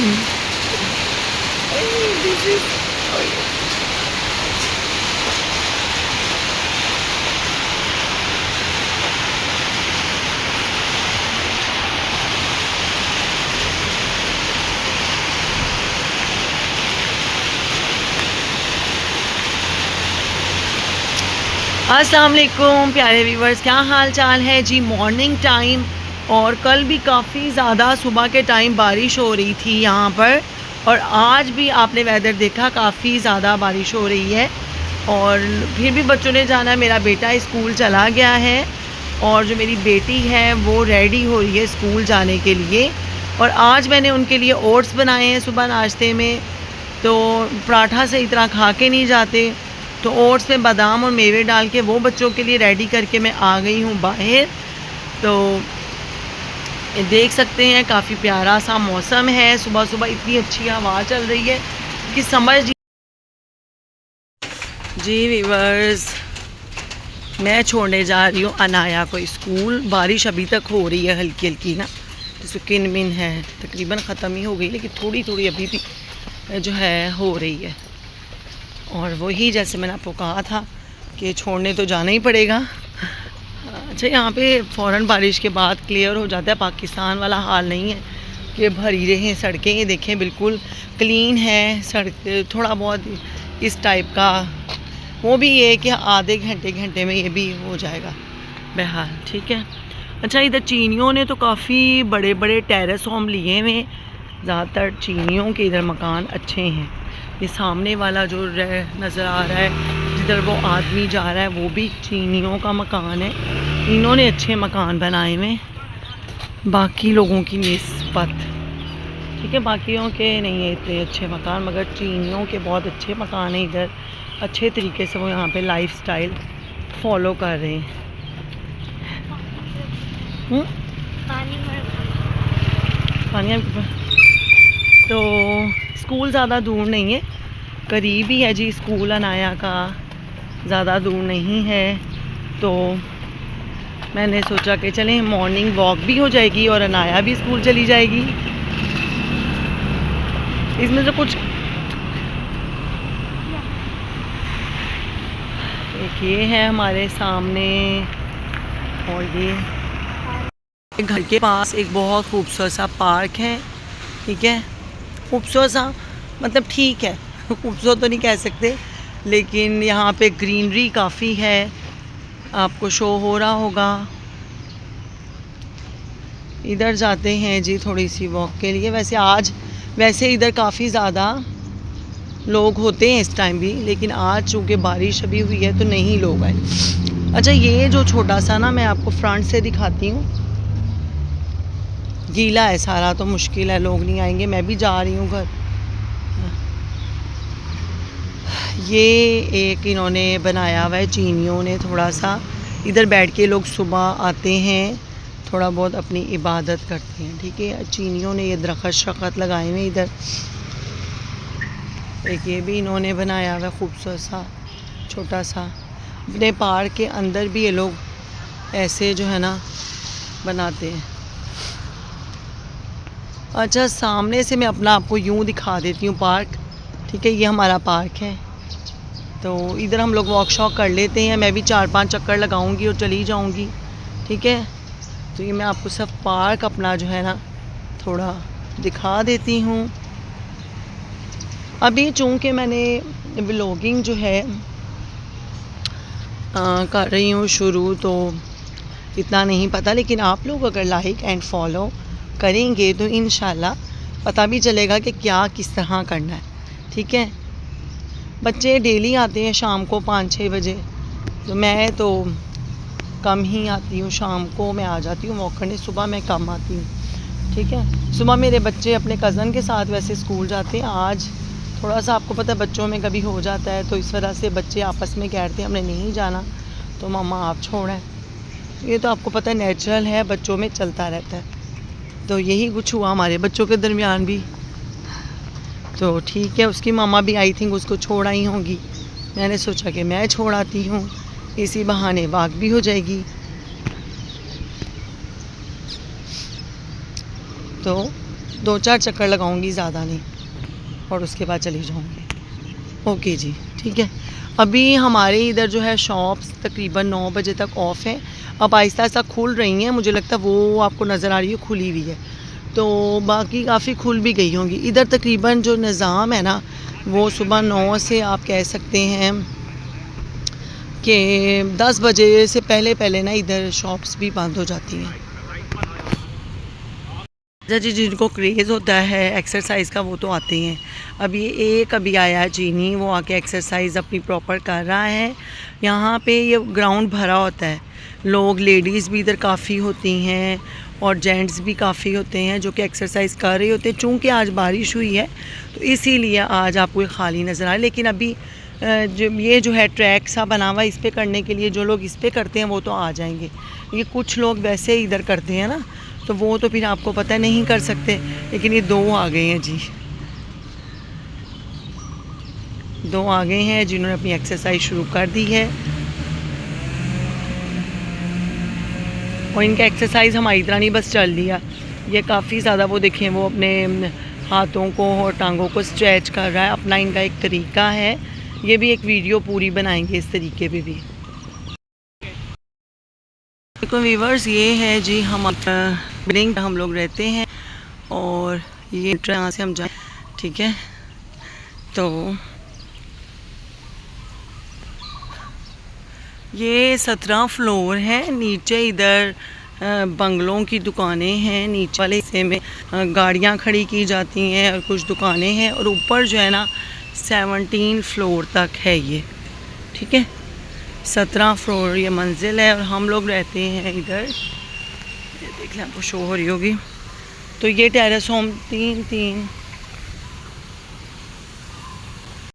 Hey, this is. Oh, yeah. प्यारे viewers क्या हाल चाल है जी मॉर्निंग टाइम और कल भी काफ़ी ज़्यादा सुबह के टाइम बारिश हो रही थी यहाँ पर और आज भी आपने वेदर देखा, काफ़ी ज़्यादा बारिश हो रही है। और फिर भी बच्चों ने जाना मेरा बेटा स्कूल चला गया है और जो मेरी बेटी है, वो रेडी हो रही है स्कूल जाने के लिए। और आज मैंने उनके लिए ओट्स बनाए हैं सुबह नाश्ते में। तो पराठा सही तरह खा के नहीं जाते। तो ओट्स में बादाम और मेवे डाल के वो बच्चों के लिए रेडी करके मैं आ गई हूँ बाहर। तो देख सकते हैं, काफ़ी प्यारा सा मौसम है। सुबह सुबह इतनी अच्छी हवा चल रही है कि समझ जी वीवर्स मैं छोड़ने जा रही हूँ अनाया को स्कूल। बारिश अभी तक हो रही है हल्की हल्की ना। जैसे किन मिन है, तकरीबन ख़त्म ही हो गई, लेकिन थोड़ी थोड़ी अभी भी जो है, हो रही है। और वही जैसे मैंने आपको कहा था कि छोड़ने तो जाना ही पड़ेगा। अच्छा यहाँ पे फ़ौरन बारिश के बाद क्लियर हो जाता है। पाकिस्तान वाला हाल नहीं है कि भरी रहे हैं, सड़कें ये देखें, बिल्कुल क्लीन है, सड़क, थोड़ा बहुत इस टाइप का। वो भी ये कि आधे घंटे घंटे में ये भी हो जाएगा। बहरहाल, ठीक है। अच्छा इधर चीनियों ने तो काफ़ी बड़े बड़े टेरेस होम लिए हुए ज़्यादातर चीनियों के इधर मकान अच्छे हैं। ये सामने वाला जो नज़र आ रहा है जिधर वो आदमी जा रहा है वो भी चीनियों का मकान है। इन्होंने अच्छे मकान बनाए हुए बाकी लोगों की नस्बत। ठीक है बाकियों के नहीं है इतने अच्छे मकान मगर चीनियों के बहुत अच्छे मकान हैं इधर। अच्छे तरीके से वो यहाँ पे लाइफ स्टाइल फॉलो कर रहे हैं। हम्म? पानी तो स्कूल ज़्यादा दूर नहीं है। करीब ही है जी स्कूल अनाया का। ज़्यादा दूर नहीं है तो मैंने सोचा कि चलें मॉर्निंग वॉक भी हो जाएगी और अनाया भी स्कूल चली जाएगी। इसमें से कुछ एक ये है हमारे सामने और ये घर के पास एक बहुत खूबसूरत सा पार्क है, ठीक है? खूबसूरत सा मतलब ठीक है। खूबसूरत तो नहीं कह सकते लेकिन यहाँ पे ग्रीनरी काफ़ी है। आपको शो हो रहा होगा। इधर जाते हैं जी थोड़ी सी वॉक के लिए। वैसे आज, वैसे इधर काफ़ी ज़्यादा लोग होते हैं इस टाइम भी, लेकिन आज चूँकि बारिश अभी हुई है तो नहीं लोग आए। अच्छा ये जो छोटा सा ना मैं आपको फ्रंट से दिखाती हूँ। गीला है सारा तो मुश्किल है, लोग नहीं आएँगे। मैं भी जा रही हूँ घर। ये एक इन्होंने बनाया हुआ है, चीनियों ने थोड़ा सा। इधर बैठ के लोग सुबह आते हैं, थोड़ा बहुत अपनी इबादत करते हैं, ठीक है? चीनियों ने ये दरख्त शखत लगाए हुए इधर। एक ये भी इन्होंने बनाया हुआ खूबसूरत सा, छोटा सा। अपने पार्क के अंदर भी ये लोग ऐसे जो है ना, बनाते हैं। अच्छा सामने से मैं अपना आपको यूँ दिखा देती हूँ पार्क, ठीक है? ये हमारा पार्क है। तो इधर हम लोग वॉक शॉक कर लेते हैं। मैं भी चार पाँच चक्कर लगाऊँगी और चली जाऊँगी। ठीक है? तो ये मैं आपको सब पार्क अपना जो है ना थोड़ा दिखा देती हूँ। अभी चूँकि मैंने व्लॉगिंग जो है आ, कर रही हूँ शुरू तो इतना नहीं पता लेकिन आप लोग अगर लाइक एंड फॉलो करेंगे तो इन पता भी चलेगा कि क्या किस तरह करना है। ठीक है? बच्चे डेली आते हैं शाम को पाँच छः बजे। तो मैं तो कम ही आती हूँ, शाम को मैं आ जाती हूँ वॉक करने, सुबह मैं कम आती हूँ। ठीक है? सुबह मेरे बच्चे अपने कज़न के साथ वैसे स्कूल जाते हैं। आज थोड़ा सा आपको पता है बच्चों में कभी हो जाता है तो इस वजह से बच्चे आपस में कहते हैं हमने नहीं जाना तो मामा आप छोड़ें। ये तो आपको पता है नेचुरल है, बच्चों में चलता रहता है। तो यही कुछ हुआ हमारे बच्चों के दरमियान भी। तो ठीक है, उसकी मामा भी आई थिंक उसको छोड़ आई होंगी। मैंने सोचा कि मैं छोड़ आती हूँ। इसी बहाने वाक भी हो जाएगी। तो दो चार चक्कर लगाऊँगी, ज़्यादा नहीं, और उसके बाद चली जाऊँगी। ओके जी, ठीक है। अभी हमारे इधर जो है शॉप्स तकरीबन नौ बजे तक ऑफ़ हैं। अब आहिस्ता आहिस्ता खुल रही हैं। मुझे लगता है वो आपको नज़र आ रही है, खुली हुई है। तो बाकी काफ़ी खुल भी गई होंगी। इधर तकरीबन जो निज़ाम है ना, वो सुबह नौ से आप कह सकते हैं कि दस बजे से पहले पहले ना इधर शॉप्स भी बंद हो जाती हैं। जी, जिनको क्रेज़ होता है एक्सरसाइज का वो तो आते हैं। अभी एक अभी आया चीनी वो आके एक्सरसाइज अपनी प्रॉपर कर रहा है। यहाँ पे ये ग्राउंड भरा होता है। लोग लेडीज़ भी इधर काफ़ी होती हैं। और जेंट्स भी काफ़ी होते हैं जो कि एक्सरसाइज कर रहे होते हैं। चूँकि आज बारिश हुई है तो इसीलिए आज आपको खाली नज़र आए लेकिन अभी जो, ये जो है ट्रैक सा बना हुआ इस पर करने के लिए, जो लोग इस पर करते हैं, वो तो आ जाएँगे। ये कुछ लोग वैसे ही इधर करते हैं ना तो वो तो फिर आपको पता नहीं कर सकते। लेकिन ये दो आ गए हैं जी। दो आ गए हैं जिन्होंने अपनी एक्सरसाइज शुरू कर दी है। और इनका एक्सरसाइज हमारी तरह नहीं, बस चल लिया ये काफ़ी ज़्यादा वो देखें वो अपने हाथों को और टांगों को स्ट्रेच कर रहा है। अपना इनका एक तरीका है। ये भी एक वीडियो पूरी बनाएँगे इस तरीके पे भी। देखो वीवर्स ये है जी हम बिल्डिंग हम लोग रहते हैं। और ये यहाँ से हम जाए ठीक है? तो ये सत्रह फ्लोर है, नीचे इधर बंगलों की दुकानें हैं, नीचे वाले हिस्से में गाड़ियाँ खड़ी की जाती हैं और कुछ दुकानें हैं और ऊपर जो है ना सेवनटीन फ्लोर तक है ये। ठीक है? सत्रह फ्लोर ये मंजिल है और हम लोग रहते हैं इधर। देख लें, आपको शो हो रही होगी। तो ये टेरेस होम तीन तीन।